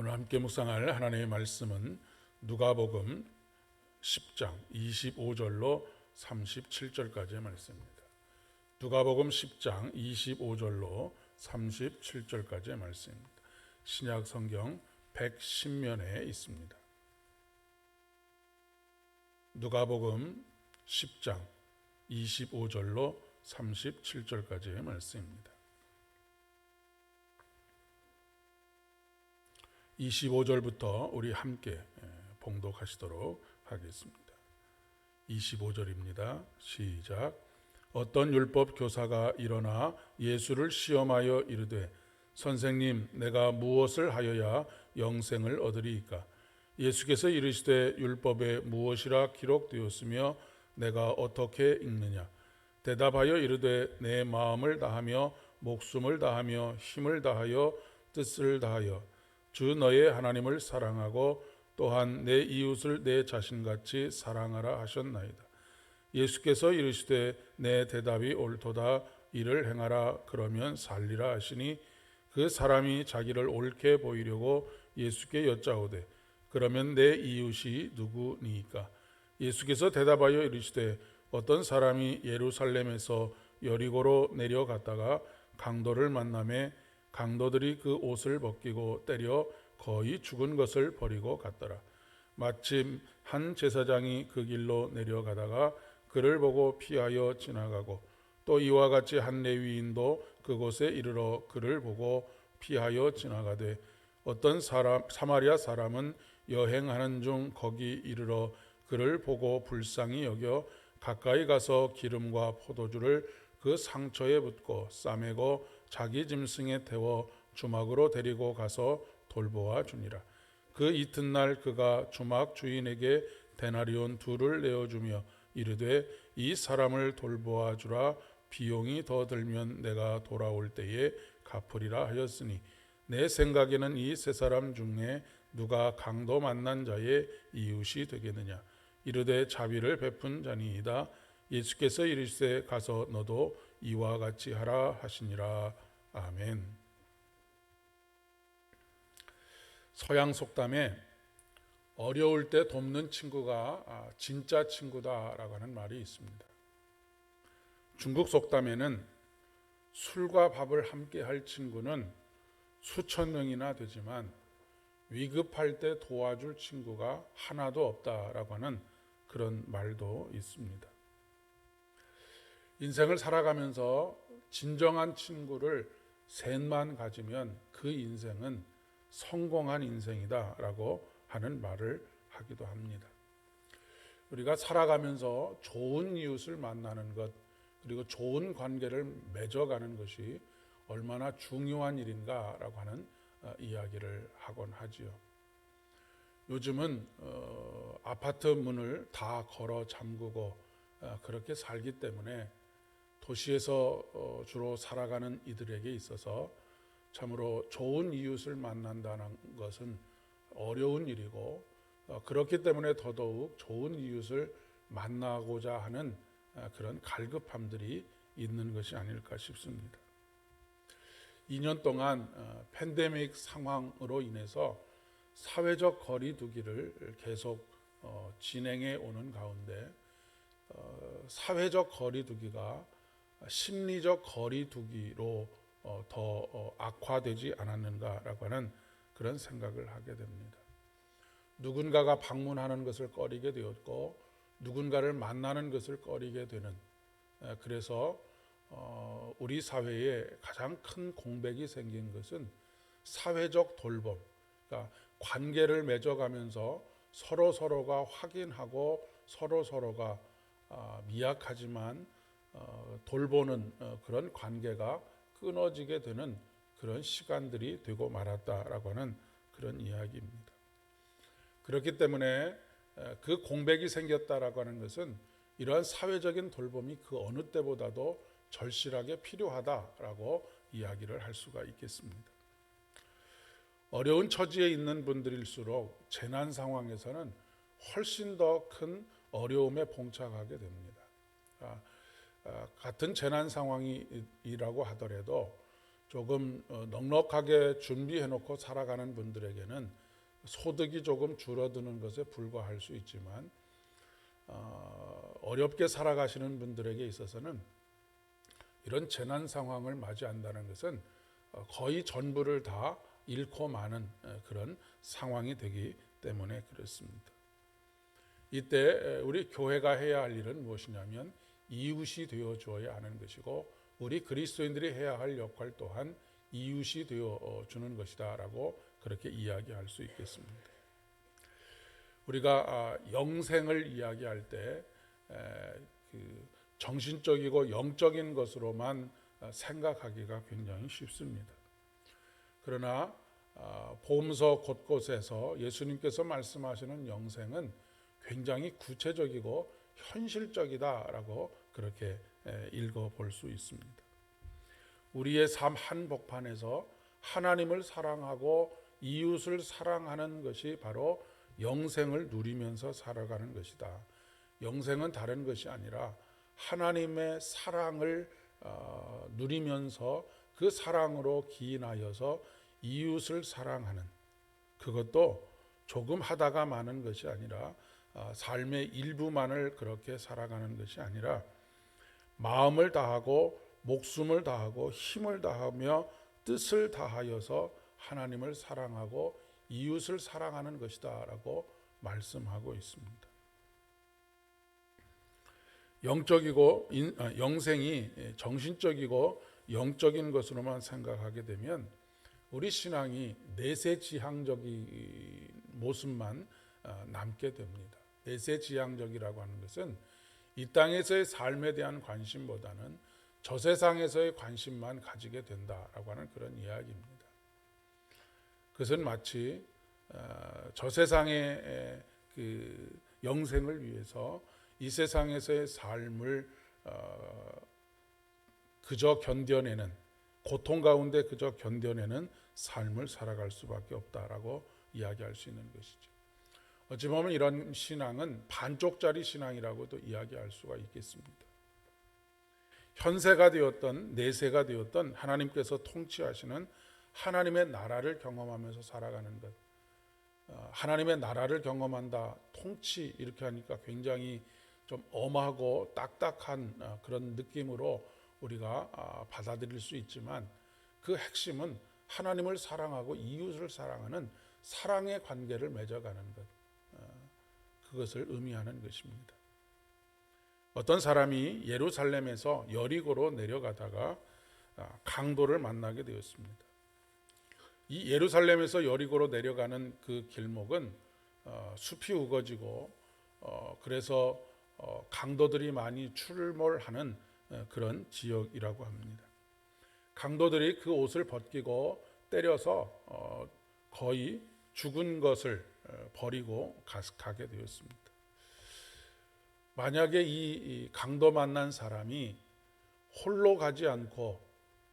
오늘 함께 묵상할 하나님의 말씀은 누가복음 10장 25절로 37절까지의 말씀입니다. 누가복음 10장 25절로 37절까지의 말씀입니다. 신약 성경 110면에 있습니다. 누가복음 10장 25절로 37절까지의 말씀입니다. 25절부터 우리 함께 봉독하시도록 하겠습니다. 25절입니다. 시작. 어떤 율법 교사가 일어나 예수를 시험하여 이르되 선생님 내가 무엇을 하여야 영생을 얻으리이까 예수께서 이르시되 율법에 무엇이라 기록되었으며 내가 어떻게 읽느냐 대답하여 이르되 내 마음을 다하며 목숨을 다하며 힘을 다하여 뜻을 다하여 주 너의 하나님을 사랑하고 또한 내 이웃을 내 자신같이 사랑하라 하셨나이다. 예수께서 이르시되 내 대답이 옳도다. 이를 행하라. 그러면 살리라 하시니 그 사람이 자기를 옳게 보이려고 예수께 여짜오되 그러면 내 이웃이 누구니까? 예수께서 대답하여 이르시되 어떤 사람이 예루살렘에서 여리고로 내려갔다가 강도를 만남에 강도들이 그 옷을 벗기고 때려 거의 죽은 것을 버리고 갔더라. 마침 한 제사장이 그 길로 내려가다가 그를 보고 피하여 지나가고 또 이와 같이 한 레위인도 그곳에 이르러 그를 보고 피하여 지나가되 어떤 사람 사마리아 사람은 여행하는 중 거기 이르러 그를 보고 불쌍히 여겨 가까이 가서 기름과 포도주를 그 상처에 붓고 싸매고 자기 짐승에 태워 주막으로 데리고 가서 돌보아 주니라. 그 이튿날 그가 주막 주인에게 데나리온 둘을 내어주며 이르되 이 사람을 돌보아 주라. 비용이 더 들면 내가 돌아올 때에 갚으리라 하였으니 내 생각에는 이 세 사람 중에 누가 강도 만난 자의 이웃이 되겠느냐? 이르되 자비를 베푼 자니이다. 예수께서 이르시되 가서 너도 이와 같이 하라 하시니라 아멘. 서양 속담에 어려울 때 돕는 친구가 아, 진짜 친구다라고 하는 말이 있습니다. 중국 속담에는 술과 밥을 함께 할 친구는 수천 명이나 되지만 위급할 때 도와줄 친구가 하나도 없다라고 하는 그런 말도 있습니다. 인생을 살아가면서 진정한 친구를 셋만 가지면 그 인생은 성공한 인생이다라고 하는 말을 하기도 합니다. 우리가 살아가면서 좋은 이웃을 만나는 것 그리고 좋은 관계를 맺어가는 것이 얼마나 중요한 일인가라고 하는 어, 이야기를 하곤 하지요. 요즘은 어, 아파트 문을 다 걸어 잠그고 어, 그렇게 살기 때문에 도시에서 어, 주로 살아가는 이들에게 있어서 참으로 좋은 이웃을 만난다는 것은 어려운 일이고 어, 그렇기 때문에 더더욱 좋은 이웃을 만나고자 하는 어, 그런 갈급함들이 있는 것이 아닐까 싶습니다. 2년 동안 팬데믹 상황으로 인해서 사회적 거리두기를 계속 진행해 오는 가운데 사회적 거리두기가 심리적 거리두기로 어, 더 어, 악화되지 않았는가라고 하는 그런 생각을 하게 됩니다. 누군가가 방문하는 것을 꺼리게 되었고 누군가를 만나는 것을 꺼리게 되는 그래서 어, 우리 사회에 가장 큰 공백이 생긴 것은 사회적 돌봄, 그러니까 관계를 맺어가면서 서로 서로가 확인하고 서로 서로가 아, 미약하지만 돌보는 그런 관계가 끊어지게 되는 그런 시간들이 되고 말았다라고 하는 그런 이야기입니다. 그렇기 때문에 그 공백이 생겼다라고 하는 것은 이러한 사회적인 돌봄이 그 어느 때보다도 절실하게 필요하다라고 이야기를 할 수가 있겠습니다. 어려운 처지에 있는 분들일수록 재난 상황에서는 훨씬 더 큰 어려움에 봉착하게 됩니다. 아, 어, 같은 재난 상황이라고 하더라도 조금 어, 넉넉하게 준비해 놓고 살아가는 분들에게는 소득이 조금 줄어드는 것에 불과할 수 있지만 어, 어렵게 살아가시는 분들에게 있어서는 이런 재난 상황을 맞이한다는 것은 어, 거의 전부를 다 잃고 마는 에, 그런 상황이 되기 때문에 그렇습니다. 이때 에, 우리 교회가 해야 할 일은 무엇이냐면 이웃이 되어 주어야 하는 것이고 우리 그리스도인들이 해야 할 역할 또한 이웃이 되어 어, 주는 것이다라고 그렇게 이야기할 수 있겠습니다. 우리가 아, 영생을 이야기할 때 에, 그 정신적이고 영적인 것으로만 아, 생각하기가 굉장히 쉽습니다. 그러나 아, 보험서 곳곳에서 예수님께서 말씀하시는 영생은 굉장히 구체적이고 현실적이다라고 그렇게 에, 읽어 볼 수 있습니다. 우리의 삶 한복판에서 하나님을 사랑하고 이웃을 사랑하는 것이 바로 영생을 누리면서 살아가는 것이다. 영생은 다른 것이 아니라 하나님의 사랑을 어, 누리면서 그 사랑으로 기인하여서 이웃을 사랑하는 그것도 조금 하다가 마는 것이 아니라 어, 삶의 일부만을 그렇게 살아가는 것이 아니라 마음을 다하고 목숨을 다하고 힘을 다하며 뜻을 다하여서 하나님을 사랑하고 이웃을 사랑하는 것이다라고 말씀하고 있습니다. 영적이고 인, 아, 영생이 정신적이고 영적인 것으로만 생각하게 되면 우리 신앙이 내세지향적인 모습만 아, 남게 됩니다. 내세지향적이라고 하는 것은 이 땅에서의 삶에 대한 관심보다는 저 세상에서의 관심만 가지게 된다라고 하는 그런 이야기입니다. 그것은 마치 어, 저 세상의 그 영생을 위해서 이 세상에서의 삶을 어, 그저 견뎌내는 고통 가운데 그저 견뎌내는 삶을 살아갈 수밖에 없다라고 이야기할 수 있는 것이죠. 어찌 보면 이런 신앙은 반쪽짜리 신앙이라고도 이야기할 수가 있겠습니다. 현세가 되었던 내세가 되었던 하나님께서 통치하시는 하나님의 나라를 경험하면서 살아가는 것. 어, 하나님의 나라를 경험한다. 통치 이렇게 하니까 굉장히 좀 엄하고 딱딱한 어, 그런 느낌으로 우리가 아, 받아들일 수 있지만 그 핵심은 하나님을 사랑하고 이웃을 사랑하는 사랑의 관계를 맺어가는 것. 어, 그것을 의미하는 것입니다. 어떤 사람이 예루살렘에서 여리고로 내려가다가 아, 강도를 만나게 되었습니다. 이 예루살렘에서 여리고로 내려가는 그 길목은 어, 숲이 우거지고 어, 그래서 어, 강도들이 많이 출몰하는 그런 지역이라고 합니다. 강도들이 그 옷을 벗기고 때려서 거의 죽은 것을 버리고 가게 되었습니다. 만약에 이 강도 만난 사람이 홀로 가지 않고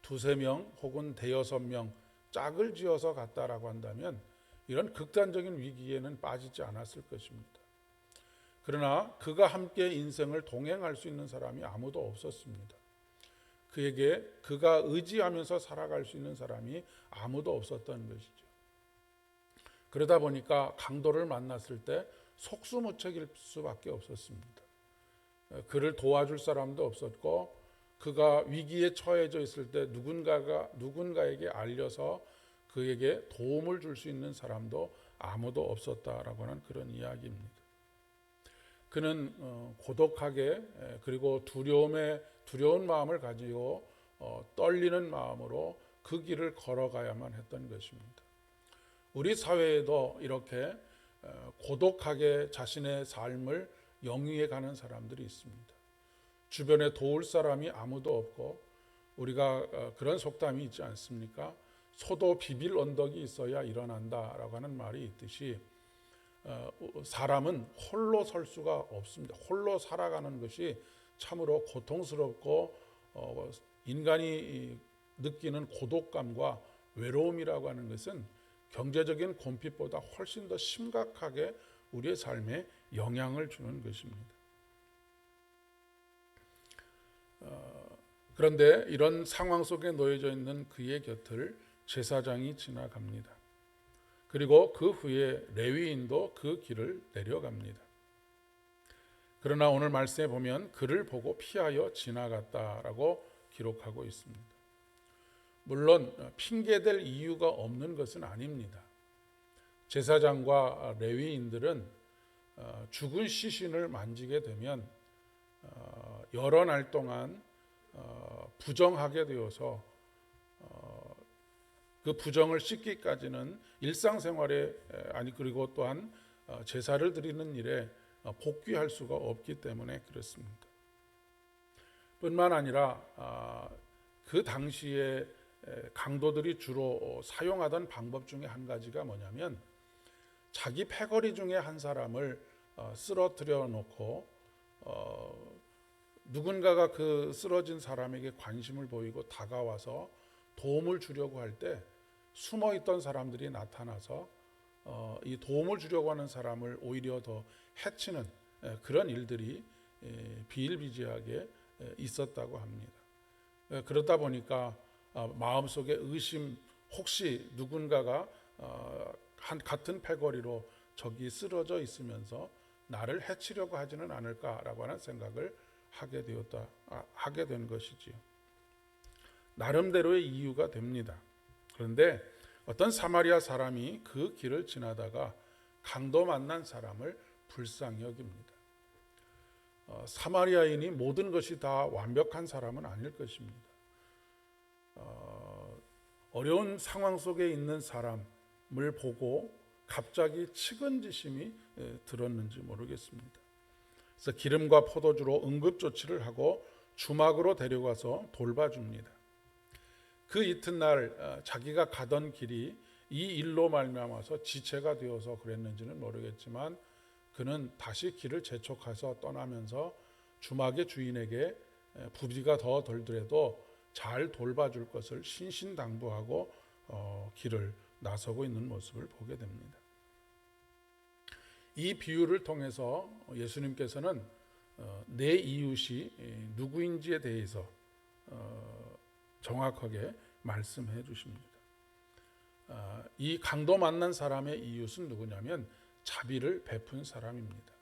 두세 명 혹은 대여섯 명 짝을 지어서 갔다라고 한다면 이런 극단적인 위기에는 빠지지 않았을 것입니다. 그러나 그가 함께 인생을 동행할 수 있는 사람이 아무도 없었습니다. 그에게 그가 의지하면서 살아갈 수 있는 사람이 아무도 없었던 것이죠. 그러다 보니까 강도를 만났을 때 속수무책일 수밖에 없었습니다. 그를 도와줄 사람도 없었고 그가 위기에 처해져 있을 때 누군가가 누군가에게 알려서 그에게 도움을 줄 수 있는 사람도 아무도 없었다라고 하는 그런 이야기입니다. 그는 어, 고독하게 그리고 두려움에 두려운 마음을 가지고 어, 떨리는 마음으로 그 길을 걸어가야만 했던 것입니다. 우리 사회에도 이렇게 어, 고독하게 자신의 삶을 영위해 가는 사람들이 있습니다. 주변에 도울 사람이 아무도 없고 우리가 어, 그런 속담이 있지 않습니까? 소도 비빌 언덕이 있어야 일어난다라고 하는 말이 있듯이 어, 사람은 홀로 설 수가 없습니다. 홀로 살아가는 것이 참으로 고통스럽고 어, 인간이 느끼는 고독감과 외로움이라고 하는 것은 경제적인 곰핍보다 훨씬 더 심각하게 우리의 삶에 영향을 주는 것입니다. 어, 그런데 이런 상황 속에 놓여져 있는 그의 곁을 제사장이 지나갑니다. 그리고 그 후에 레위인도 그 길을 내려갑니다. 그러나 오늘 말씀에 보면 그를 보고 피하여 지나갔다라고 기록하고 있습니다. 물론 핑계될 이유가 없는 것은 아닙니다. 제사장과 레위인들은 어, 죽은 시신을 만지게 되면 어, 여러 날 동안 어, 부정하게 되어서 그 부정을 씻기까지는 일상생활에 아니 그리고 또한 제사를 드리는 일에 복귀할 수가 없기 때문에 그렇습니다. 뿐만 아니라 아, 그 당시에 강도들이 주로 사용하던 방법 중에 한 가지가 뭐냐면 자기 패거리 중에 한 사람을 어, 쓰러뜨려 놓고 어, 누군가가 그 쓰러진 사람에게 관심을 보이고 다가와서 도움을 주려고 할 때 숨어 있던 사람들이 나타나서 어, 이 도움을 주려고 하는 사람을 오히려 더 해치는 그런 일들이 비일비재하게 있었다고 합니다. 그러다 보니까 마음속에 의심 혹시 누군가가 한 같은 패거리로 적이 쓰러져 있으면서 나를 해치려고 하지는 않을까라고 하는 생각을 하게 되었다 아, 하게 된 것이지요. 나름대로의 이유가 됩니다. 그런데 어떤 사마리아 사람이 그 길을 지나다가 강도 만난 사람을 불쌍히 여깁니다. 어, 사마리아인이 모든 것이 다 완벽한 사람은 아닐 것입니다. 어, 어려운 상황 속에 있는 사람을 보고 갑자기 측은지심이 들었는지 모르겠습니다. 그래서 기름과 포도주로 응급 조치를 하고 주막으로 데려가서 돌봐줍니다. 그 이튿날 어, 자기가 가던 길이 이 일로 말미암아서 지체가 되어서 그랬는지는 모르겠지만 그는 다시 길을 재촉해서 떠나면서 주막의 주인에게 부비가 더 덜더라도 잘 돌봐줄 것을 신신당부하고 어, 길을 나서고 있는 모습을 보게 됩니다. 이 비유를 통해서 예수님께서는 어, 내 이웃이 누구인지에 대해서 어, 정확하게 말씀해 주십니다. 아, 이 강도 만난 사람의 이웃은 누구냐면 자비를 베푼 사람입니다.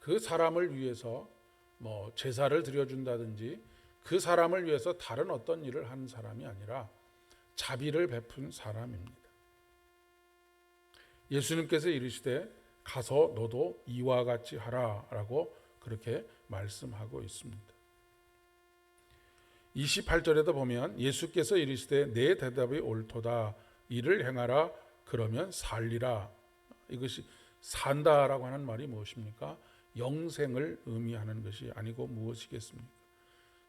그 사람을 위해서 뭐 제사를 드려준다든지 그 사람을 위해서 다른 어떤 일을 하는 사람이 아니라 자비를 베푼 사람입니다. 예수님께서 이르시되 가서 너도 이와 같이 하라라고 그렇게 말씀하고 있습니다. 28절에도 보면 예수께서 이르시되 내 대답이 옳도다 이를 행하라 그러면 살리라 이것이 산다라고 하는 말이 무엇입니까? 영생을 의미하는 것이 아니고 무엇이겠습니까?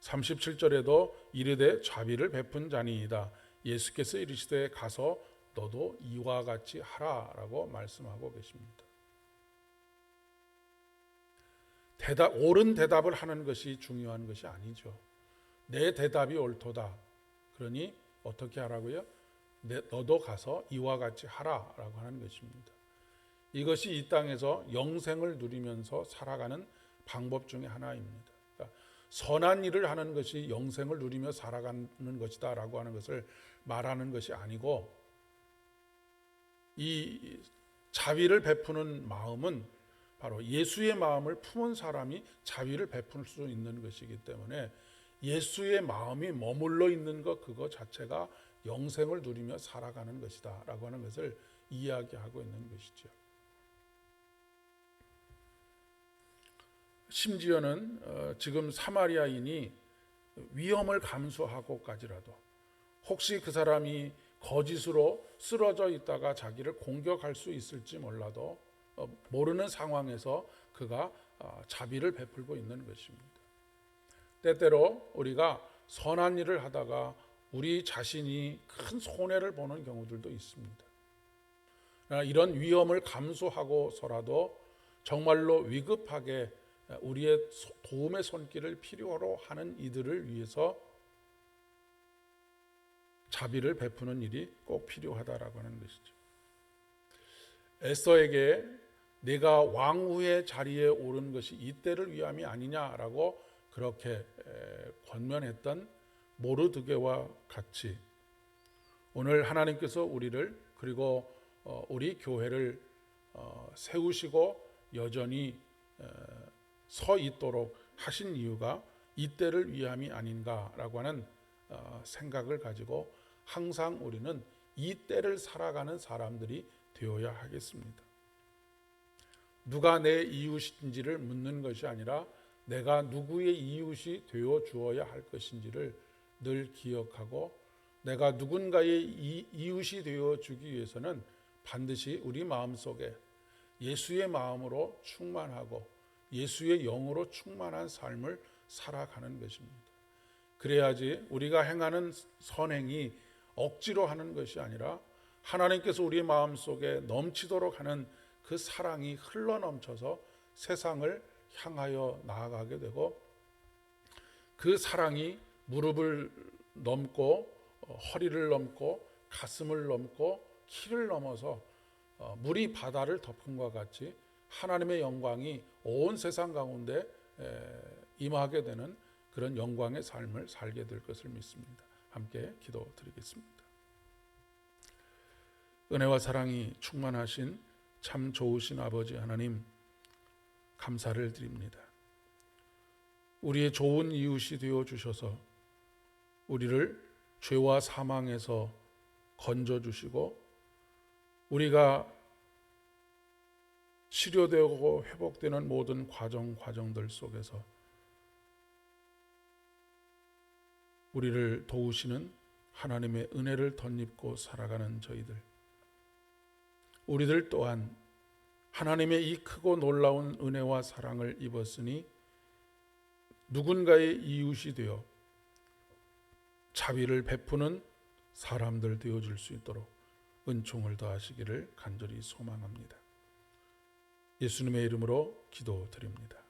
37절에도 이르되 자비를 베푼 자니이다. 예수께서 이르시되 가서 너도 이와 같이 하라라고 말씀하고 계십니다. 대답 옳은 대답을 하는 것이 중요한 것이 아니죠. 내 대답이 옳도다. 그러니 어떻게 하라고요? 내, 너도 가서 이와 같이 하라라고 하는 것입니다. 이것이 이 땅에서 영생을 누리면서 살아가는 방법 중에 하나입니다. 선한 일을 하는 것이 영생을 누리며 살아가는 것이다 라고 하는 것을 말하는 것이 아니고 이 자비를 베푸는 마음은 바로 예수의 마음을 품은 사람이 자비를 베풀 수 있는 것이기 때문에 예수의 마음이 머물러 있는 것 그거 자체가 영생을 누리며 살아가는 것이다 라고 하는 것을 이야기하고 있는 것이죠. 심지어는 어, 지금 사마리아인이 위험을 감수하고까지라도 혹시 그 사람이 거짓으로 쓰러져 있다가 자기를 공격할 수 있을지 몰라도 어, 모르는 상황에서 그가 어, 자비를 베풀고 있는 것입니다. 때때로 우리가 선한 일을 하다가 우리 자신이 큰 손해를 보는 경우들도 있습니다. 이런 위험을 감수하고서라도 정말로 위급하게 우리의 도움의 손길을 필요로 하는 이들을 위해서 자비를 베푸는 일이 꼭 필요하다라고 하는 것이죠. 에서에게 내가 왕후의 자리에 오른 것이 이때를 위함이 아니냐라고 그렇게 에, 권면했던 모르드게와 같이 오늘 하나님께서 우리를 그리고 어, 우리 교회를 어, 세우시고 여전히 에, 서 있도록 하신 이유가 이때를 위함이 아닌가라고 하는 어, 생각을 가지고 항상 우리는 이 때를 살아가는 사람들이 되어야 하겠습니다. 누가 내 이웃인지를 묻는 것이 아니라 내가 누구의 이웃이 되어 주어야 할 것인지를 늘 기억하고 내가 누군가의 이, 이웃이 되어 주기 위해서는 반드시 우리 마음속에 예수의 마음으로 충만하고 예수의 영으로 충만한 삶을 살아가는 것입니다. 그래야지 우리가 행하는 선행이 억지로 하는 것이 아니라 하나님께서 우리 마음 속에 넘치도록 하는 그 사랑이 흘러 넘쳐서 세상을 향하여 나아가게 되고 그 사랑이 무릎을 넘고 어, 허리를 넘고 가슴을 넘고 키를 넘어서 어, 물이 바다를 덮음과 같이 하나님의 영광이 온 세상 가운데 에, 임하게 되는 그런 영광의 삶을 살게 될 것을 믿습니다. 함께 기도드리겠습니다. 은혜와 사랑이 충만하신 참 좋으신 아버지 하나님 감사를 드립니다. 우리의 좋은 이웃이 되어 주셔서 우리를 죄와 사망에서 건져 주시고 우리가 치료되고 회복되는 모든 과정 과정들 속에서 우리를 도우시는 하나님의 은혜를 덧입고 살아가는 저희들 우리들 또한 하나님의 이 크고 놀라운 은혜와 사랑을 입었으니 누군가의 이웃이 되어 자비를 베푸는 사람들 되어 줄수 있도록 은총을 더하시기를 간절히 소망합니다. 예수님의 이름으로 기도드립니다.